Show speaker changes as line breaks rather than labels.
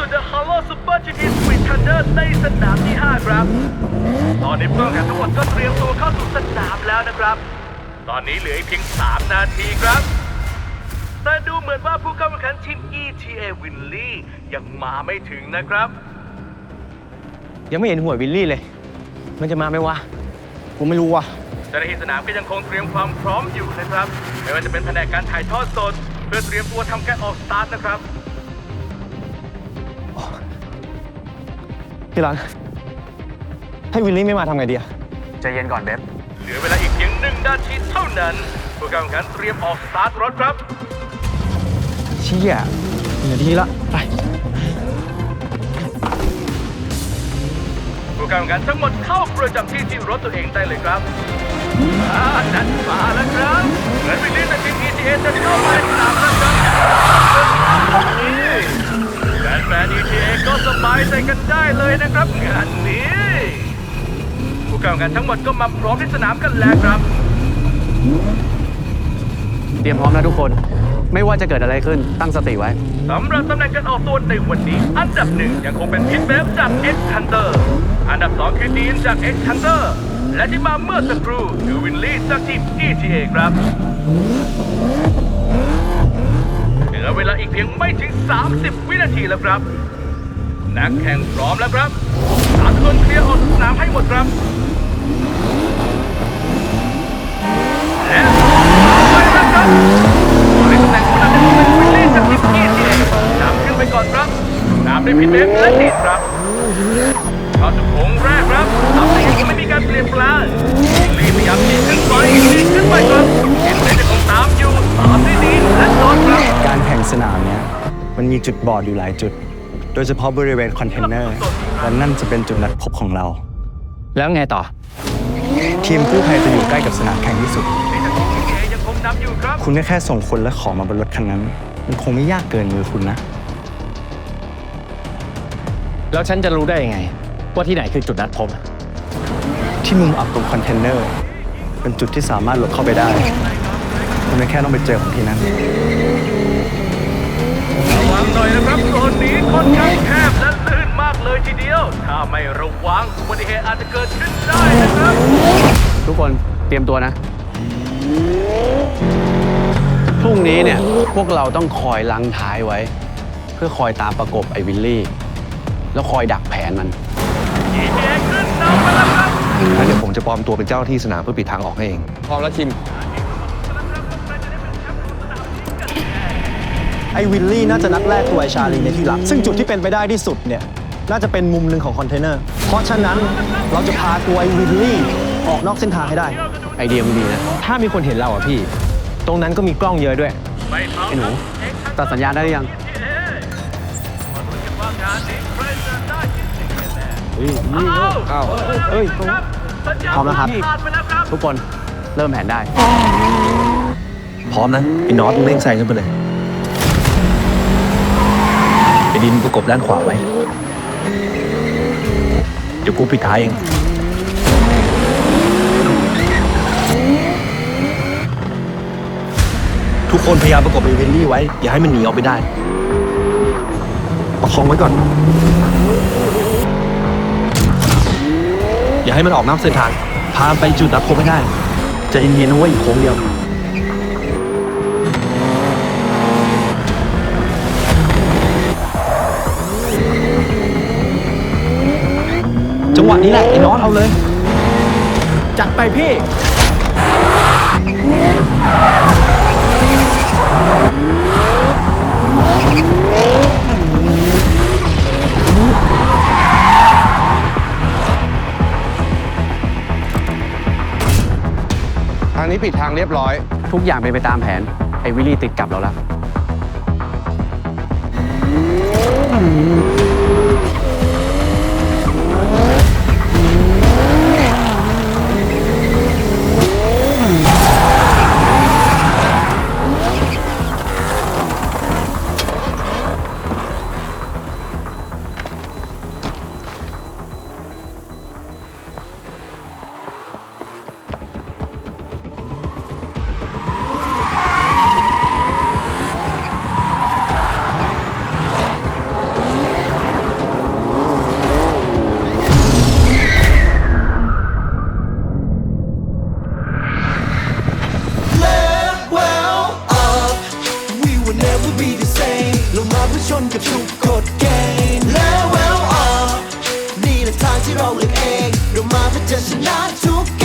สู่ The Hollow Super GT Speed Thunder ในสนามที่ 5 ครับ ตอนนี้ผู้แข่งขันทั้งหมดก็เตรียมตัวเข้าสู่สนามแล้วนะครับ ตอนนี้เหลืออีกเพียง 3 นาทีครับ แต่ดูเหมือนว่าผู้เข้าแข่งขันทีม ETA w i n l e y ยังมาไม่ถึงนะครับ
ยังไม่เห็นหัววิลลี่เลย มันจะมาไหมวะ ผมไม่รู้ว่ะ
เจ้าหน้าที่สนามก็ยังคงเตรียมความพร้อมอยู่นะครับ ไม่ว่าจะเป็นแผนกการถ่ายทอดสด เพื่อเตรียมตัวทำการออกสตาร์ทนะครับ
พี่รันให้วิลลี่ไม่มาทำไงดีอะ
ใจเย็นก่อนเบฟ
เหลือเวลาอีกเพียงหนึ่งนาทีเท่านั้นผู้เข้าแข่งขันเตรียมออกสตาร์ทรถครับ
เชี่ยเหนือดีละไป
ผู้เข้าแข่งขันทั้งหมดเข้าประจำที่ที่รถตัวเองได้เลยครับอ่านั่นมาแล้วครับเหมือนวิลลี่จากทีม ETA จะเข้ามาในสนามแล้วครับแฟนๆ ETA ก็สบายใจกันได้เลยนะครับงานนี้ผู้เข้าแข่งขันทั้งหมดก็มาพร้อมที่สนามกันแล้วครับ
เตรียมพร้อมนะทุกคน ไม่ว่าจะเกิดอะไรขึ้นตั้งสติไว้
สำหรับตำแหน่งการออกตัวในวันนี้ อันดับหนึ่งยังคงเป็นพิทเบฟจาก X Thunder อันดับสองคือดีนจาก X Thunder และที่มาเมื่อสักครู่คือวินลี่จากทีม ETA ครับเหลือเวลาอีกเพียงไม่ถึง 30 วินาทีแล้วครับ นักแข่งพร้อมแล้วครับสามคนเคลียร์ออกสนามให้หมดครับและไปแล้วครับในตำแหน่งคนนั้นเป็นวิลลี่จากทีม ETA นำขึ้นไปก่อนครับตามด้วยพิเบฟและดีดครับเข้าสู่โค้งแรกครับตำแหน่งยังไม่มีการเปลี่ยนแปลงลีพยายามยิงขึ้นไปยิงขึ้นไปครับเห็นเลยจะคงตามอยู่ตามด้ดีและโดนครับ
การแข่งสนามเนี้ยมันมีจุดบอดอยู่หลายจุด โดยเฉพาะบริเวณคอนเทนเนอร์และนั่นจะเป็นจุดนัดพบของเรา
แล้วไงต่อ
ทีมกู้ภัยจะอยู่ใกล้กับสนามแข่งที่สุด
ในทางของ ETA ยังคงนำอยู่ครับ
คุณก็แค่ส่งคนและของมาบนรถคันนั้น มันคงไม่ยากเกินมือคุณนะ
แล้วฉันจะรู้ได้ยังไง ว่าที่ไหนคือจุดนัดพบ
ที่มุมอับตรงคอนเทนเนอร์เป็นจุดที่สามารถหลบเข้าไปได้ คุณก็แค่ต้องไปเจอของที่นั่น
ระวังหน่อยนะครับโซนนี้ค่อนข้างแคบและลื่นมากเลยทีเดียว ถ้าไม่ระวังอุบัติเหตุอาจจะเกิดขึ้นได้นะครับ
ทุกคนเตรียมตัวนะ พรุ่งนี้เนี่ยพวกเราต้องคอยลังท้ายไว้ เพื่อคอยตามประกบไอ้วิลลี่ แล้วคอยดักแผนมัน
ETA ขึ้นนำมาแล้วครับ
งั้นเดี๋ยวผมจะปลอมตัวเป็นเจ้าหน้าที่สนามเพื่อปิดทางออกให้เอง
พร้อมแล้วทีม
ไอ้วิลลี่น่าจะนัดแรกตัวไอชาลีในที่หลัง ซึ่งจุดที่เป็นไปได้ที่สุดเนี่ย น่าจะเป็นมุมหนึ่งของคอนเทนเนอร์ เพราะฉะนั้นเราจะพาตัวไอ้วิลลี่ออกนอกเส้นทางให้ได้
ไอเดียมันดีนะ
ถ้ามีคนเห็นเราอะพี่ ตรงนั้นก็มีกล้องเยอะด้วย
ไม่พร้อม
ไอ้หนูตัดสัญญาณได้หรือยัง
มาลุ้นกันว่างานนี้ใครจะได้ชิ้นสิ่งกันแน่
เฮ้ย
อ้าว
เฮ้ย
ครับสัญญาณ
พร้อมแล้วครับ
ผ่านไปแล้วครับ
ทุกคนเริ่มแผนได้
พร้อมนะไอ้น็อตเร่งแซงขึ้นไปเลย ดินประกบด้านขวาไว้ เดี๋ยวกูปิดท้ายเอง ทุกคนพยายามประกบไอ้เวนลี่ไว้ อย่าให้มันหนีออกไปได้ ประคองไว้ก่อน อย่าให้มันออกนอกเส้นทาง พาไปจุดนัดพบไม่ได้ จะเย็นๆนะเว้ยอีกโค้งเดียว วะนี้แหละไอ้น้องเอาเลย
จัดไปพี่
ทางนี้ปิดทางเรียบร้อย
ทุกอย่างเป็นไปตามแผน ไอ้วิลลี่ติดกับเราแล้ว
ชนกับทุกกฎเกณฑ์แล้วแววออกนี่แหละทางที่เราเลือกเอง เรามาเพื่อจะชนะทุก